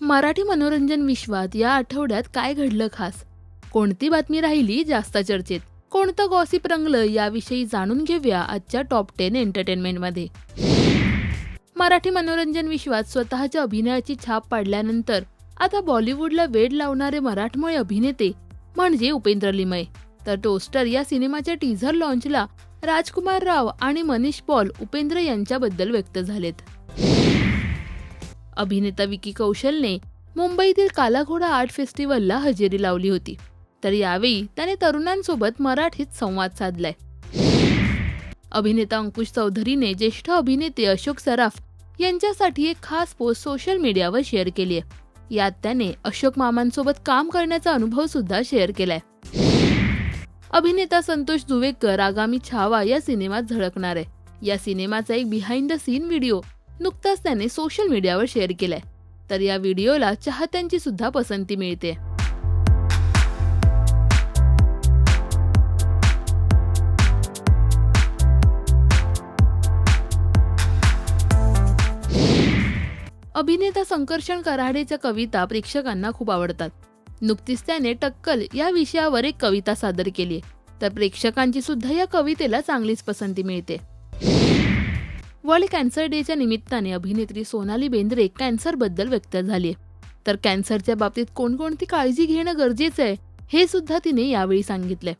मराठी मनोरंजन विश्वात या आठवड्यात काय घडलं खास? कोणती बातमी राहिली जास्त चर्चेत? कोणतं गॉसिप रंगलं याविषयी जाणून घेऊया आजच्या टॉप टेन एंटरटेनमेंटमध्ये मराठी मनोरंजन विश्वात स्वतःच्या अभिनयाची छाप पाडल्यानंतर आता बॉलिवूडला वेड लावणारे मराठमोळे अभिनेते म्हणजे उपेंद्र लिमय. तर टोस्टर या सिनेमाच्या टीझर लॉन्चला राजकुमार राव आणि मनीष पॉल उपेंद्र यांच्याबद्दल व्यक्त झालेत. अभिनेता विकी कौशलने मुंबईतील कालाघोडा आर्ट फेस्टिवलला हजेरी लावली होती. तर यावेळी त्याने तरुणांसोबत मराठीत संवाद साधलाय. अभिनेता अंकुश चौधरीने ज्येष्ठ अभिनेते अशोक सराफ यांच्यासाठी एक खास पोस्ट सोशल मीडियावर शेअर केली आहे यात त्याने अशोक मामांसोबत काम करण्याचा अनुभव सुद्धा शेअर केलाय. अभिनेता संतोष दुवेकर आगामी छावा या सिनेमात झळकणार आहे. या सिनेमाचा एक बिहाइंड द सीन व्हिडिओ नुकताच त्याने सोशल मीडियावर शेअर केलाय. तर या व्हिडिओला चाहत्यांची सुद्धा पसंती मिळते. अभिनेता संकर्षण कराडेच्या कविता प्रेक्षकांना खूप आवडतात. नुकतीच त्याने टक्कल या विषयावर एक कविता सादर केली तर प्रेक्षकांची सुद्धा या कवितेला चांगलीच पसंती मिळते. वर्ल्ड कॅन्सर डेच्या निमित्ताने अभिनेत्री सोनाली बेंद्रे कॅन्सरबद्दल व्यक्त झाली तर कॅन्सरच्या बाबतीत कोणकोणती काळजी घेणं गरजेचं आहे हे सुद्धा तिने यावेळी सांगितलंय.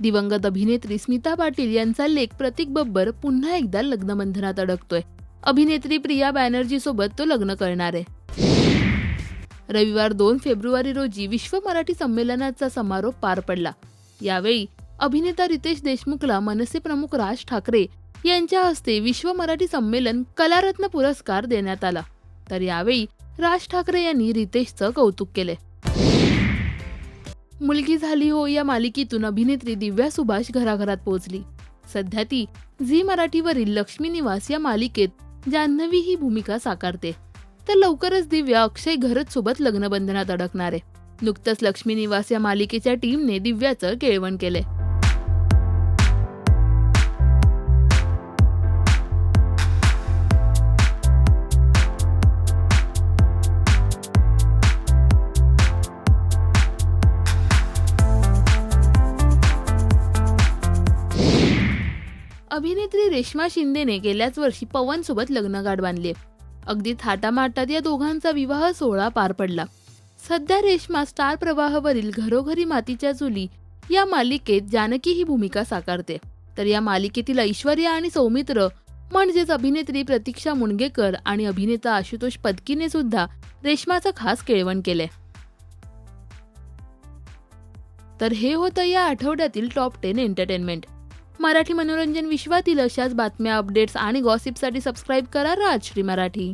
दिवंगत अभिनेत्री स्मिता पाटील यांचा लेख प्रतीक बब्बर पुन्हा एकदा लग्नबंधनात अडकतोय. अभिनेत्री प्रिया बॅनर्जी सोबत तो लग्न करणार आहे. रविवार दोन फेब्रुवारी रोजी विश्व मराठी संमेलनाचा समारोप पार पडला. यावेळी अभिनेता रितेश देशमुखला मनसे प्रमुख राज ठाकरे यांच्या हस्ते विश्व मराठी संमेलन कलारत्न पुरस्कार देण्यात आला. तर यावेळी राज ठाकरे यांनी रितेशचं कौतुक केले मुलगी झाली हो या मालिकेतून अभिनेत्री दिव्या सुभाष घराघरात पोहोचली. सध्या ती झी मराठीवरील लक्ष्मी निवास या मालिकेत जान्हवी ही भूमिका साकारते. तर लवकरच दिव्या अक्षय घरत सोबत लग्नबंधनात अडकणार आहे. नुकतंच लक्ष्मी निवास या मालिकेच्या टीमने दिव्याचं केळवण केलंय. अभिनेत्री रेश्मा शिंदेने गेल्याच वर्षी पवन सोबत लग्नगाठ बांधली. अगदी थाटामाटात या दोघांचा विवाह सोहळा पार पडला. सध्या रेश्मा स्टार प्रवाहावरील घरोघरी मातीच्या चुली या मालिकेत जानकी ही भूमिका साकारते. तर या मालिकेतील ऐश्वर्या आणि सौमित्र म्हणजेच अभिनेत्री प्रतीक्षा मुणगेकर आणि अभिनेता आशुतोष पदकीने सुद्धा रेश्माचं खास केळवण केलंय. तर हे होतं या आठवड्यातील टॉप टेन एंटरटेनमेंट मराठी मनोरंजन विश्वातील अशाच बातम्या अपडेट्स आणि गॉसिपसाठी सबस्क्राईब करा राजश्री मराठी.